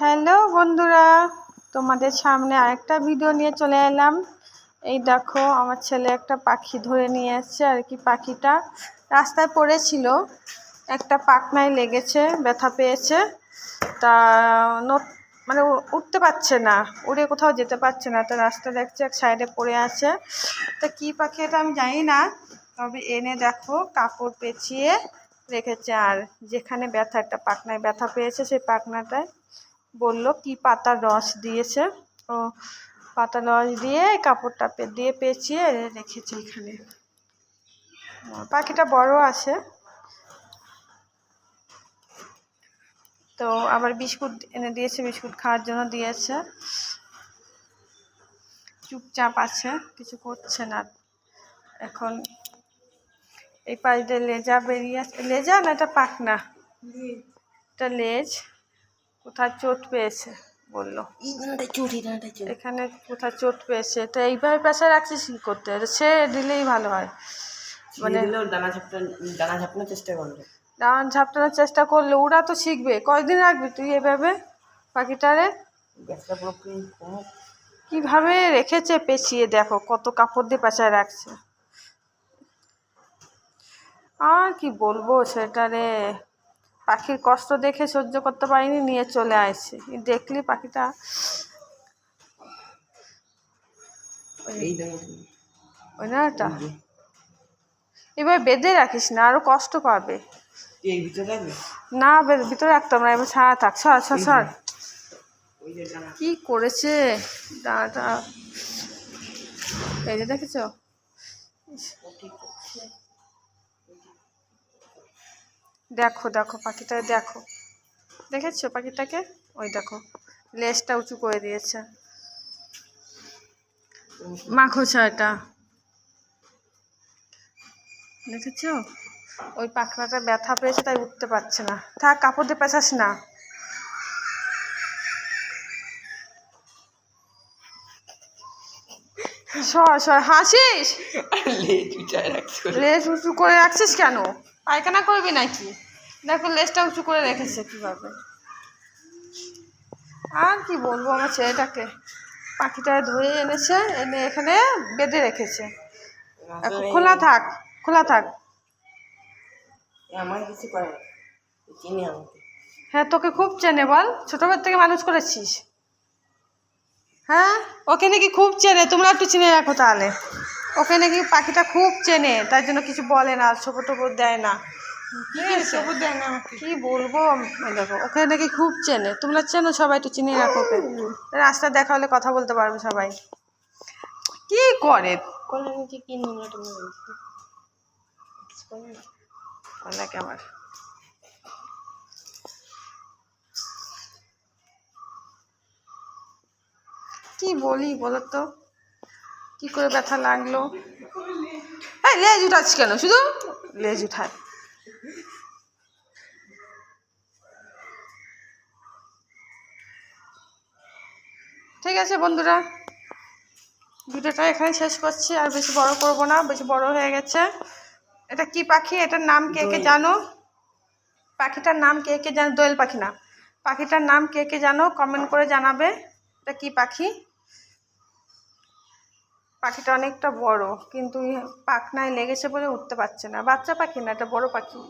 Hello বন্ধুরা, তোমাদের সামনে আরেকটা ভিডিও নিয়ে চলে এলাম। এই দেখো, আমার ছেলে একটা পাখি ধরে নিয়ে এসছে, আর কি পাখিটা রাস্তায় পড়েছিল। একটা পাখনায় লেগেছে, ব্যথা পেয়েছে। তা মানে উঠতে পারছে না, উড়ে কোথাও যেতে পারছে না। তো রাস্তা দেখছে, এক সাইডে পড়ে আছে। তা কী পাখি এটা আমি জানি না, তবে এনে দেখো, কাপড় পেঁচিয়ে রেখেছে। আর যেখানে ব্যথা, একটা পাখনায় ব্যথা পেয়েছে, সেই পাখনাটায় বলল, কি পাতার রস দিয়েছে? ও, পাতার রস দিয়ে কাপড়টা দিয়ে পেঁচিয়ে রেখেছে এখানে। পাখিটা বড় আছে। তো আবার বিস্কুট এনে দিয়েছে, বিস্কুট খাওয়ার জন্য দিয়েছে। চুপচাপ আছে, কিছু করছে না। এখন এই পাশ দিয়ে লেজা বেরিয়ে আসছে লেজা না, এটা পাখনা। এটা লেজ। কোথায় চোট পেয়েছে বলল। এখানে কোথায় চোট পেয়েছে তো এইভাবে পেশা রাখছিস কী করতে? সে দিলেই ভালো হয়। মানে ডানা ঝাপটা ডানা ঝাপটানোর চেষ্টা করবে। ডান ঝাপটানোর চেষ্টা করলে ওরা তো শিখবে। কয়দিন রাখবি তুই এভাবে পাখিটারে? কীভাবে রেখেছে পেঁচিয়ে দেখো কত কাপড় দিয়ে পেঁচায় রাখছে। আর কি বলব সেটারে? পাখির কষ্ট দেখে সহ্য করতে পারিনি নিয়ে চলে আসছে। দেখলি পাখিটা। ওই না ওটা এবার বেঁধে রাখিস না আরও কষ্ট পাবে। না ভিতরে রাখতাম না এবার ছাড়া থাক সর সর সর কি করেছে? দাঁড়াটা এই যে দেখেছ? দেখো দেখো পাখিটা দেখো। দেখেছ পাখিটাকে? ওই দেখো লেজটা উঁচু করে দিয়েছে। মাখোছা এটা দেখেছ? ওই পাখনাটা ব্যথা পেয়েছে তাই উঠতে পারছে না। থাক কাপড় দিয়ে পেঁচাস না। সর সর হাসিস? লেজ উঁচু করে রাখছিস কেন? পায়খানা করবি নাকি? দেখো লেজটা উঁচু করে রেখেছে কীভাবে। আর কি বলব আমার ছেলেটাকে? পাখিটা ধরে এনেছে এনে এখানে বেঁধে রেখেছে। খোলা থাক খোলা থাক। আমার কিছু করে চিনি আমাকে। হ্যাঁ তোকে খুব চেনে বল ছোটবেলা থেকে মানুষ করেছিস। হ্যাঁ? ওকে নাকি খুব চেনে তোমরা একটু চিনে রাখো তাহলে। ওকে নাকি পাখিটা খুব চেনে তার জন্য কিছু বলে না ছোপো টোপো দেয় না। কি বলব? দেখো ওকে নাকি খুব চেনে। তোমরা চেনো সবাই একটু চিনে রাখো ওকে। রাস্তা দেখা হলে কথা বলতে পারবে সবাই। কি করে? অনেক আমার? কি বলি বলো তো কি করে ব্যথা লাগল? হ্যাঁ লেজ উঠাচ্ছি কেন? শুধু লেজ উঠায়। ঠিক আছে বন্ধুরা। ভিডিওটা এখানে শেষ করছি আর বেশি বড় করব না বেশি বড় হয়ে গেছে। এটা কি পাখি? এটার নাম কে কে জানো? পাখিটার নাম কে কে জানো? দোয়েল পাখি না। পাখিটার নাম কে কে জানো? কমেন্ট করে জানাবে এটা কি পাখি। পাখিটা অনেকটা বড় কিন্তু পাখনায় লেগেছে বলে উঠতে পারছে না। বাচ্চা পাখি না এটা বড় পাখি।